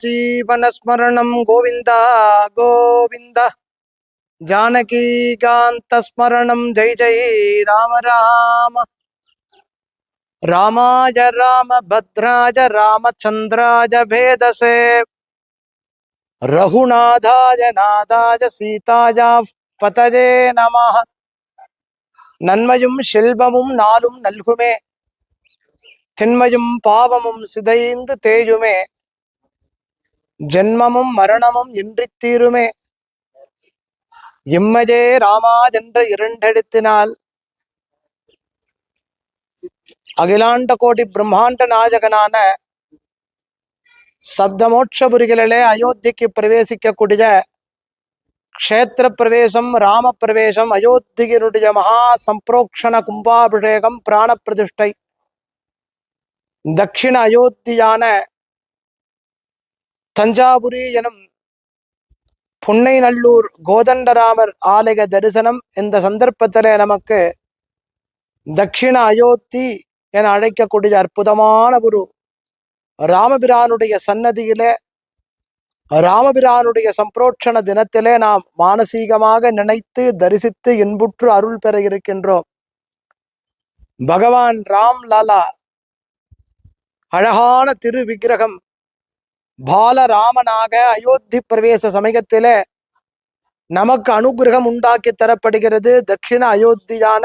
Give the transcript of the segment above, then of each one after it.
जीवनस्मरणं गोविन्द गोविन्द जानकीकान्तस्मरणं जय जय राम राम रामाय रामभद्राय रामचन्द्राय भेदसे रघुनाथाय नाथाय सीतायाः பதஜே நமः நன்மையும் செல்வமும் நாளும் நல்குமே திண்மையும் பாவமும் சிதைந்து தேயுமே ஜென்மமும் மரணமும் இன்றி தீருமே. இம்மையே ராமாஜென்ற இரண்டெடுத்தினால் அகிலாண்ட கோடி பிரம்மாண்ட நாயகனான சப்தமோட்சபுரிகளிலே அயோத்திக்கு பிரவேசிக்கக்கூடிய க்ஷேத்திர பிரவேசம் ராம பிரவேசம் அயோத்தியனுடைய மகா சம்பிரோக்ஷண கும்பாபிஷேகம் பிராண பிரதிஷ்டை தட்சிண அயோத்தியான தஞ்சாபுரி எனும் புன்னை நல்லூர் கோதண்டராமர் ஆலய தரிசனம் இந்த சந்தர்ப்பத்திலே நமக்கு தட்சிண அயோத்தி என அழைக்கக்கூடிய அற்புதமான ஒரு ராமபிரானுடைய சன்னதியிலே ராமபிரானுடைய சம்பிரோட்சண தினத்திலே நாம் மானசீகமாக நினைத்து தரிசித்து இன்புற்று அருள் பெற இருக்கின்றோம். பகவான் ராம் லாலா அழகான திரு விக்கிரகம் பாலராமனாக அயோத்தி பிரவேச சமயத்தில் நமக்கு அனுகிரகம் உண்டாக்கி தரப்படுகிறது. தட்சிண அயோத்தியான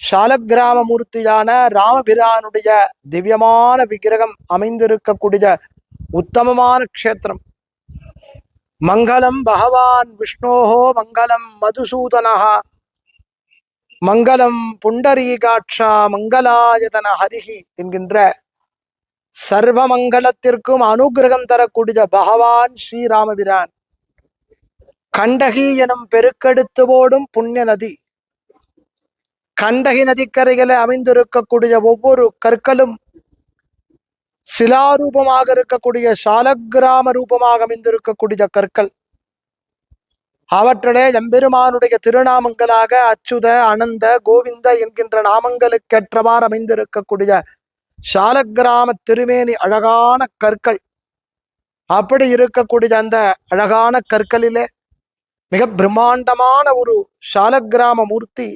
சாலக்கிராம மூர்த்தியான ராமபிரானுடைய திவ்யமான விக்கிரகம் அமைந்திருக்கக்கூடிய உத்தமமான க்ஷேத்திரம். மங்களம் பகவான் விஷ்ணோஹோ மங்களம் மதுசூதனஹா மங்களம் புண்டரீகாட்சா மங்களாயதன ஹரிஹி என்கின்ற சர்வ மங்களத்திற்கும் அனுகிரகம் தரக்கூடிய பகவான் ஸ்ரீராமபிரான். கண்டகி எனும் பெருக்கெடுத்து ஓடும் புண்ணிய நதி. கண்டகி நதிக்கரைகளை அமைந்திருக்கக்கூடிய ஒவ்வொரு கற்களும் சிலாரூபமாக இருக்கக்கூடிய சாலக்கிராம ரூபமாக அமைந்திருக்கக்கூடிய கற்கள். அவற்றிலே எம்பெருமானுடைய திருநாமங்களாக அச்சுத அனந்த கோவிந்த என்கின்ற நாமங்களுக்கேற்றவாறு அமைந்திருக்கக்கூடிய சாலக்கிராம திருமேனி அழகான கற்கள். அப்படி இருக்கக்கூடிய அந்த அழகான கற்களிலே மிக பிரம்மாண்டமான ஒரு சாலக்கிராம மூர்த்தி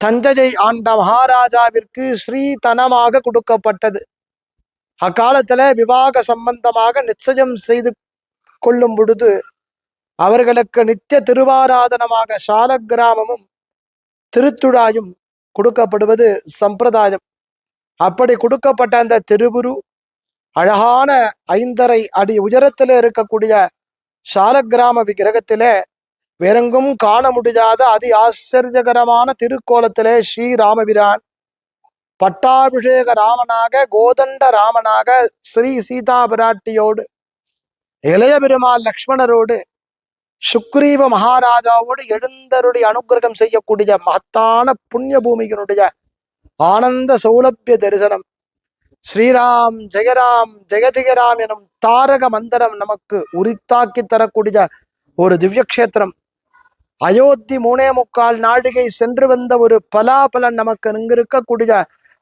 தஞ்சையை ஆண்ட மகாராஜாவிற்கு ஸ்ரீதனமாக கொடுக்கப்பட்டது. அக்காலத்துல விவாக சம்பந்தமாக நிச்சயம் செய்து கொள்ளும் பொழுது அவர்களுக்கு நித்திய திருவாராதனமாக சாலக்கிராமமும் திருத்துழாயும் கொடுக்கப்படுவது சம்பிரதாயம். அப்படி கொடுக்கப்பட்ட அந்த திருவுரு அழகான ஐந்தரை அடி உயரத்தில் இருக்கக்கூடிய சாலக்கிராம விக்கிரகத்திலே வேறெங்கும் காண முடியாத அதி ஆச்சரியகரமான திருக்கோலத்திலே ஸ்ரீராமபிரான் பட்டாபிஷேக ராமனாக கோதண்ட ராமனாக ஸ்ரீ சீதா பிராட்டியோடு இளைய பெருமாள் லக்ஷ்மணரோடு சுக்ரீவ மகாராஜாவோடு எழுந்தருடைய அனுகிரகம் செய்யக்கூடிய மகத்தான புண்ணிய பூமியினுடைய ஆனந்த சௌலபிய தரிசனம். ஸ்ரீராம் ஜெயராம் ஜெய ஜெயராம் எனும் தாரக மந்திரம் நமக்கு உரித்தாக்கி தரக்கூடிய ஒரு திவ்யக்ஷேத்திரம். அயோத்தி மூணே முக்கால் நாடிகை சென்று வந்த ஒரு பலாபலன் நமக்கு இங்கிருக்கக்கூடிய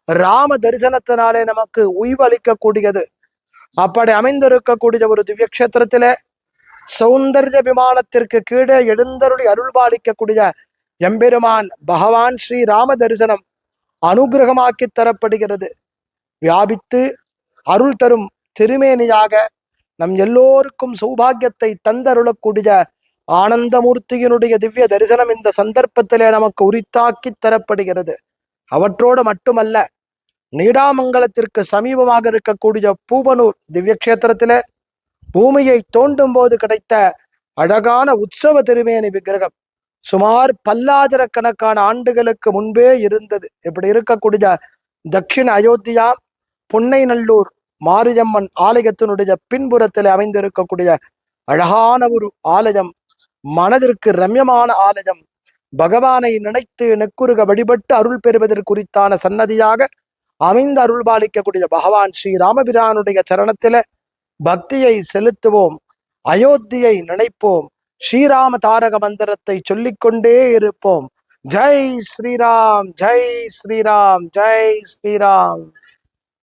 ராம தரிசனத்தினாலே நமக்கு உய்வளிக்கக்கூடியது அப்படி அமைந்திருக்கக்கூடிய ஒரு திவ்யக்ஷேத்திரத்திலே சௌந்தர்ய விமானத்திற்கு கீழே எழுந்தருளி அருள்பாலிக்கக்கூடிய எம்பெருமான் பகவான் ஸ்ரீ ராம தரிசனம். அனுகிரகமாக்கி தரப்படுகிறது. வியாபித்து அருள் தரும் திருமேனியாக நம் எல்லோருக்கும் சௌபாகியத்தை தந்தருளக்கூடிய ஆனந்தமூர்த்தியினுடைய திவ்ய தரிசனம் இந்த சந்தர்ப்பத்திலே நமக்கு உரித்தாக்கி தரப்படுகிறது. அவற்றோடு மட்டுமல்ல நீடாமங்கலத்திற்கு சமீபமாக இருக்கக்கூடிய பூவனூர் திவ்ய கஷேத்திரத்திலே பூமியை தோண்டும் போது கிடைத்த அழகான உற்சவ திருமேனி விக்கிரகம். சுமார் பல்லாயிரக்கணக்கான ஆண்டுகளுக்கு முன்பே இருந்தது. இப்படி இருக்கக்கூடிய தட்சிண அயோத்தியா புன்னை நல்லூர் மாரியம்மன் ஆலயத்தினுடைய பின்புறத்தில் அமைந்திருக்கக்கூடிய அழகான ஒரு ஆலயம் மனதிற்கு ரம்யமான ஆலயம். பகவானை நினைத்து நெக்குருக வழிபட்டு அருள் பெறுவதற்குறித்தான சன்னதியாக அமைந்த அருள் பாலிக்கக்கூடிய பகவான் ஸ்ரீ ராமபிரானுடைய சரணத்தில பக்தியை செலுத்துவோம் அயோத்தியை நினைப்போம். ஸ்ரீராம தாரக மந்திரத்தை சொல்லிக்கொண்டே இருப்போம். ஜெய் ஸ்ரீராம் ஜெய் ஸ்ரீராம் ஜெய் ஸ்ரீராம்.